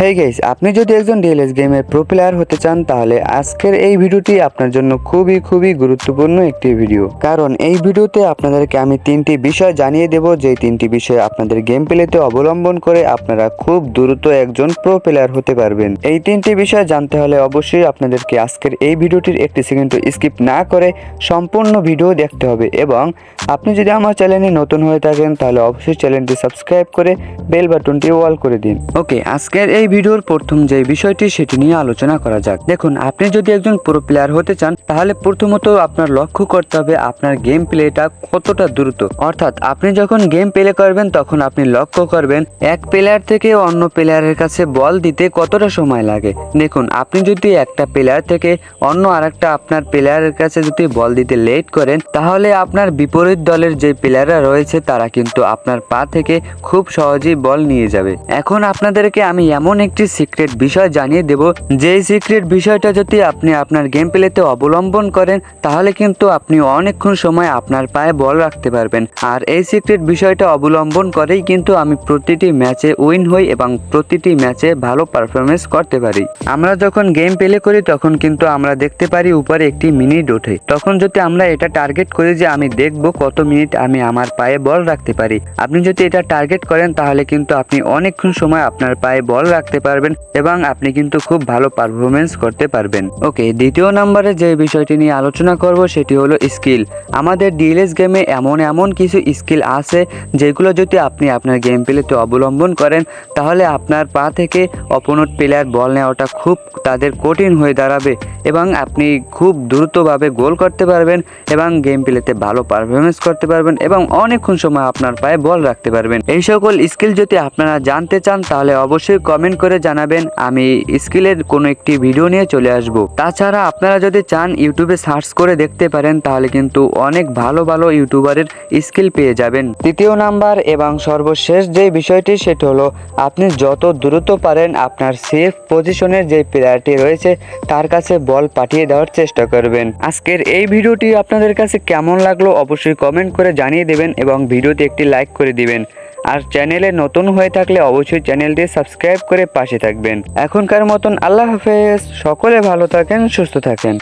Hey guys আপনি যদি একজন ডিএলএস গেমের প্রো প্লেয়ার হতে চান, তাহলে আজকের এই ভিডিওটি আপনার জন্য খুবই খুবই গুরুত্বপূর্ণ একটি ভিডিও কারণ এই ভিডিওতে আপনাদেরকে আমি তিনটি বিষয় জানিয়ে দেব যে তিনটি বিষয় আপনাদের গেম প্লেতে অবলম্বন করে আপনারা খুব দ্রুত একজন প্রো প্লেয়ার হতে পারবেন। এই তিনটি বিষয় জানতে হলে অবশ্যই আপনাদেরকে আজকের এই ভিডিওটির একটি সেকেন্ড স্কিপ না করে সম্পূর্ণ ভিডিও দেখতে হবে এবং আপনি যদি আমার চ্যানেলে নতুন হয়ে থাকেন, তাহলে অবশ্যই চ্যানেলটি সাবস্ক্রাইব করে বেল বাটনটি অল করে দিন। ওকে আজকের এই ভিডিওর প্রথম যে বিষয়টি সেটি নিয়ে আলোচনা করা যাক। দেখুন, আপনি যদি একজন প্রো প্লেয়ার হতে চান, তাহলে প্রথমত আপনার লক্ষ্য করতে হবে আপনার গেম প্লেটা কতটা দ্রুত। অর্থাৎ আপনি যখন গেম প্লে করবেন, তখন আপনি লক্ষ্য করবেন এক প্লেয়ার থেকে অন্য প্লেয়ারের কাছে বল দিতে কতটা সময় লাগে। দেখুন, আপনি যদি একটা প্লেয়ার থেকে অন্য আরেকটা আপনার প্লেয়ারের কাছে যদি বল দিতে লেট করেন, তাহলে আপনার বিপরীত দলের যে প্লেয়াররা রয়েছে, তারা কিন্তু আপনার পা থেকে খুব সহজেই বল নিয়ে যাবে। এখন আপনাদেরকে আমি এমন একটি সিক্রেট বিষয় জানিয়ে দেব। যেই সিক্রেট বিষয়টা যদি আপনি আপনার গেম প্লেতে অবলম্বন করেন, তাহলে কিন্তু আপনি অনেকক্ষণ সময় আপনার পায়ে বল রাখতে পারবেন। আর এই সিক্রেট বিষয়টা অবলম্বন করেই কিন্তু আমি প্রতিটি ম্যাচে উইন হই এবং প্রতিটি ম্যাচে ভালো পারফরমেন্স করতে পারি। আমরা যখন গেম প্লে করি, তখন কিন্তু আমরা দেখতে পারি উপরে একটি মিনিট ওঠে। তখন যদি আমরা এটা টার্গেট করি যে আমি দেখব কত মিনিট আমি আমার পায়ে বল রাখতে পারি। আপনি যদি এটা টার্গেট করেন, তাহলে কিন্তু আপনি অনেকক্ষণ সময় আপনার পায়ে বল রাখতে পারবেন এবং আপনি কিন্তু খুব ভালো পারফরমেন্স করতে পারবেন। ওকে, দ্বিতীয় নম্বরে যে বিষয়টি নিয়ে আলোচনা করব সেটি হলো স্কিল আমাদের ডিএলএস গেমে এমন এমন কিছু স্কিল আছে যেগুলো যদি আপনি আপনার গেম প্লেতে অবলম্বন করেন, তাহলে আপনার পা থেকে অপোনেন্ট প্লেয়ার বল নেওয়াটা খুব তাদের কঠিন হয়ে দাঁড়াবে এবং আপনি খুব দ্রুতভাবে গোল করতে পারবেন এবং গেম প্লেতে ভালো পারফরমেন্স করতে পারবেন এবং অনেকক্ষণ সময় আপনার পায়ে বল রাখতে পারবেন। এই সকল স্কিল যদি আপনারা জানতে চান, তাহলে অবশ্যই কমেন্ট করে জানাবেন। আমি স্কিলের কোনো একটি ভিডিও নিয়ে চলে আসব। তাছাড়া আপনারা যদি চান ইউটিউবে সার্চ করে দেখতে পারেন, তাহলে কিন্তু অনেক ভালো ভালো ইউটিউবারের স্কিল পেয়ে যাবেন। তৃতীয় নাম্বার এবং সর্বশেষ যে বিষয়টি, সেটা হলো আপনি যত দ্রুত পারেন আপনার সেফ পজিশনের যে প্লেয়ারটি রয়েছে, তার কাছে বল পাঠিয়ে দেওয়ার চেষ্টা করবেন। আজকের এই ভিডিওটি আপনাদের কাছে কেমন লাগল, অবশ্যই কমেন্ট করে জানিয়ে দেবেন এবং ভিডিওতে একটি লাইক করে দিবেন। আর চ্যানেলে নতুন হয়ে থাকলে অবশ্যই চ্যানেলটি সাবস্ক্রাইব করে পাশে থাকবেন। এখনকার মতন আল্লাহ হাফেজ। সকলে ভালো থাকেন, সুস্থ থাকেন।